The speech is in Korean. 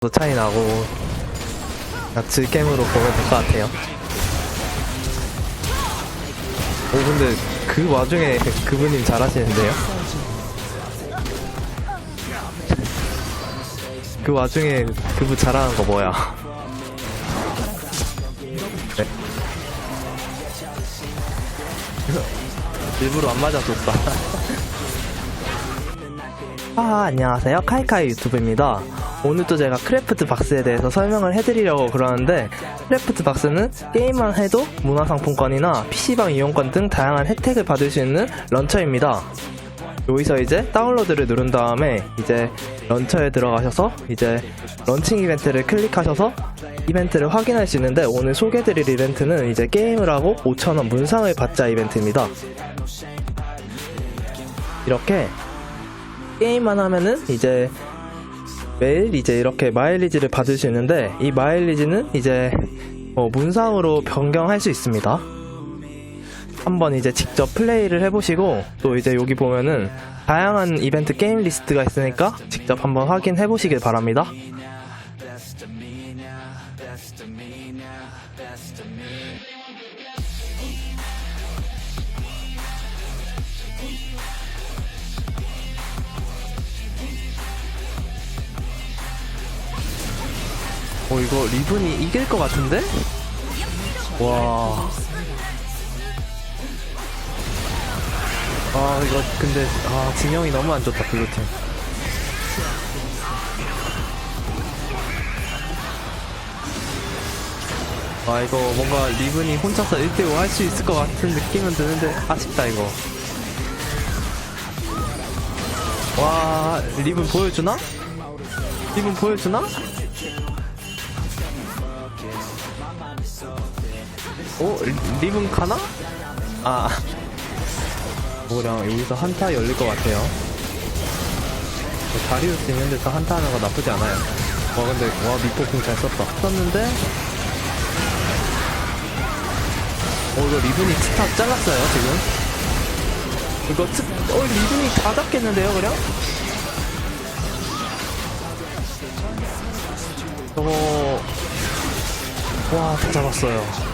도 차이 나고 그냥 즐겜으로 보면 될 것 같아요. 오 근데 그 와중에 그분님 잘하시는데요? 그 와중에 그분 잘하는 거 뭐야? 네. 일부러 안 맞아줬다. 아, 안녕하세요. 카이카이 유튜브입니다. 오늘도 제가 크래프트 박스에 대해서 설명을 해드리려고 그러는데, 크래프트 박스는 게임만 해도 문화상품권이나 PC방 이용권 등 다양한 혜택을 받을 수 있는 런처입니다. 여기서 이제 다운로드를 누른 다음에 이제 런처에 들어가셔서 이제 런칭 이벤트를 클릭하셔서 이벤트를 확인할 수 있는데 오늘 소개드릴 이벤트는 이제 게임을 하고 5,000원 문상을 받자 이벤트입니다. 이렇게 게임만 하면은 이제 매일 이제 이렇게 마일리지를 받을 수 있는데 이 마일리지는 이제 어, 문상으로 변경할 수 있습니다. 한번 이제 직접 플레이를 해보시고 또 이제 여기 보면은 다양한 이벤트 게임 리스트가 있으니까 직접 한번 확인해 보시길 바랍니다. 어 이거 리븐이 이길 것 같은데? 와. 아 이거 근데 아 진영이 너무 안 좋다 블루팀. 아 이거 뭔가 리븐이 혼자서 1대5 할 수 있을 것 같은 느낌은 드는데 아쉽다 이거. 와 리븐 보여주나? 리븐 보여주나? 오 리- 리븐 가나? 아 뭐랑 여기서 한타 열릴 것 같아요. 뭐 다리우스 있는 데서 한타 하는 거 나쁘지 않아요. 와 근데 와 미포풍 잘 썼다. 썼는데 어 이거 리븐이 스탑 잘랐어요 지금. 이거 트, 어 리븐이 다 잡겠는데요 그냥? 저거 와 다 잡았어요.